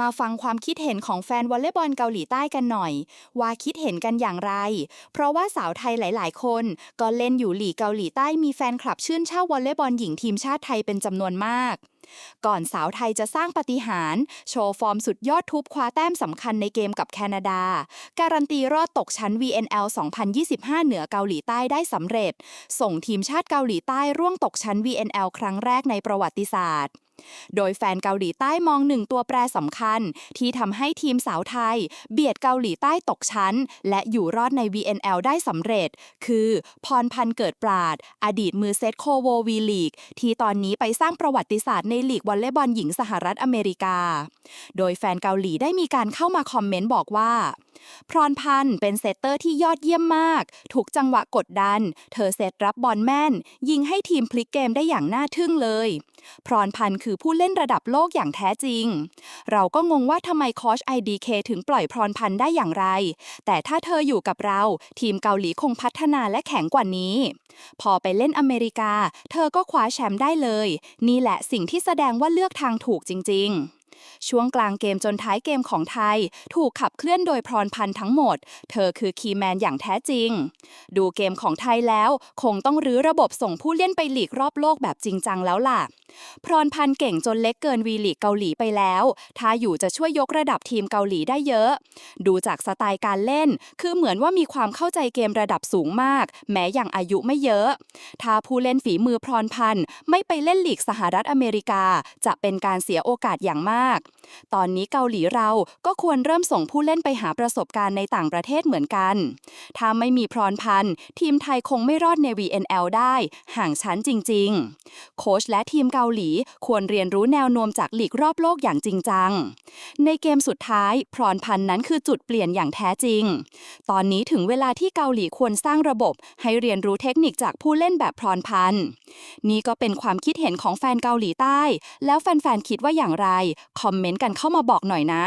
มาฟังความคิดเห็นของแฟนวอลเลย์บอลเกาหลีใต้กันหน่อย ว่าคิดเห็นกันอย่างไร เพราะว่าสาวไทยหลาย ๆ คน ก็เล่นอยู่หลีกเกาหลีใต้มีแฟนคลับชื่นชอบวอลเลย์บอลหญิงทีมชาติไทยเป็นจำนวนมาก ก่อนสาวไทยจะสร้างปาฏิหาริย์โชว์ฟอร์มสุดยอดทุบคว้าแต้มสำคัญในเกมกับแคนาดา การันตีรอดตกชั้น VNL 2025 เหนือเกาหลีใต้ได้สำเร็จ ส่งทีมชาติเกาหลีใต้ร่วงตกชั้น VNL ครั้งแรกในประวัติศาสตร์ โดยแฟนเกาหลีใต้มองหนึ่งตัวแปรสำคัญ ที่ทำให้ทีมสาวไทย เบียดเกาหลีใต้ตกชั้น และอยู่รอดใน VNL ได้สำเร็จ คือพรพันธ์เกิดปราด อดีตมือเซตโคโววีลีก ที่ตอนนี้ไปสร้างประวัติศาสตร์ในลีกวอลเลย์บอลหญิงสหรัฐอเมริกา โดยแฟนเกาหลีได้มีการเข้ามาคอมเมนต์บอกว่า พรพันธ์เป็นเซตเตอร์ที่ยอดเยี่ยมมาก ถูกจังหวะกดดัน เธอเซตรับบอลแม่น ยิงให้ทีมพลิกเกมได้อย่างน่าทึ่งเลย พรพันธ์คือผู้เล่นระดับโลกอย่างแท้จริง เราก็งงว่าทำไมโค้ช IDK ถึงปล่อยพรพันธ์ได้อย่างไร แต่ถ้าเธออยู่กับเรา ทีมเกาหลีคงพัฒนาและแข็งกว่านี้ พอไปเล่นอเมริกา เธอก็คว้าแชมป์ได้เลย นี่แหละสิ่งที่แสดงว่าเลือกทางถูกจริง ๆ ช่วงกลางเกมจนท้ายเกมของไทย ถูกขับเคลื่อนโดยพรพันธ์ทั้งหมด เธอคือคีแมนอย่างแท้จริง ดูเกมของไทยแล้ว คงต้องรื้อระบบส่งผู้เล่นไปหลีกรอบโลกแบบจริงจังแล้วล่ะพรพันธ์เก่งจนเล็กเกินวีลีกเกาหลีไปแล้ว ถ้าอยู่จะช่วยยกระดับทีมเกาหลีได้เยอะ ดูจากสไตล์การเล่น คือเหมือนว่ามีความเข้าใจเกมระดับสูงมาก แม้อย่างอายุไม่เยอะ ถ้าผู้เล่นฝีมือพรพันธ์ไม่ไปเล่นลีกสหรัฐอเมริกา จะเป็นการเสียโอกาสอย่างมาก ตอนนี้เกาหลีเราก็ควรเริ่มส่งผู้เล่นไปหาประสบการณ์ในต่างประเทศเหมือนกัน ถ้าไม่มีพรพันธ์ทีมไทยคงไม่รอดใน VNL ได้ ห่างชั้นจริง ๆ โค้ชและทีมเกาหลี ควรเรียนรู้แนวโน้มจากหลีกรอบโลกอย่างจริงจัง ในเกมสุดท้าย พรอนพันธ์นั้นคือจุดเปลี่ยนอย่างแท้จริง ตอนนี้ถึงเวลาที่เกาหลีควรสร้างระบบ ให้เรียนรู้เทคนิคจากผู้เล่นแบบพรอนพันธ์นี่ก็เป็นความคิดเห็นของแฟนเกาหลีใต้ แล้วแฟนๆคิดว่าอย่างไร คอมเมนต์กันเข้ามาบอกหน่อยนะ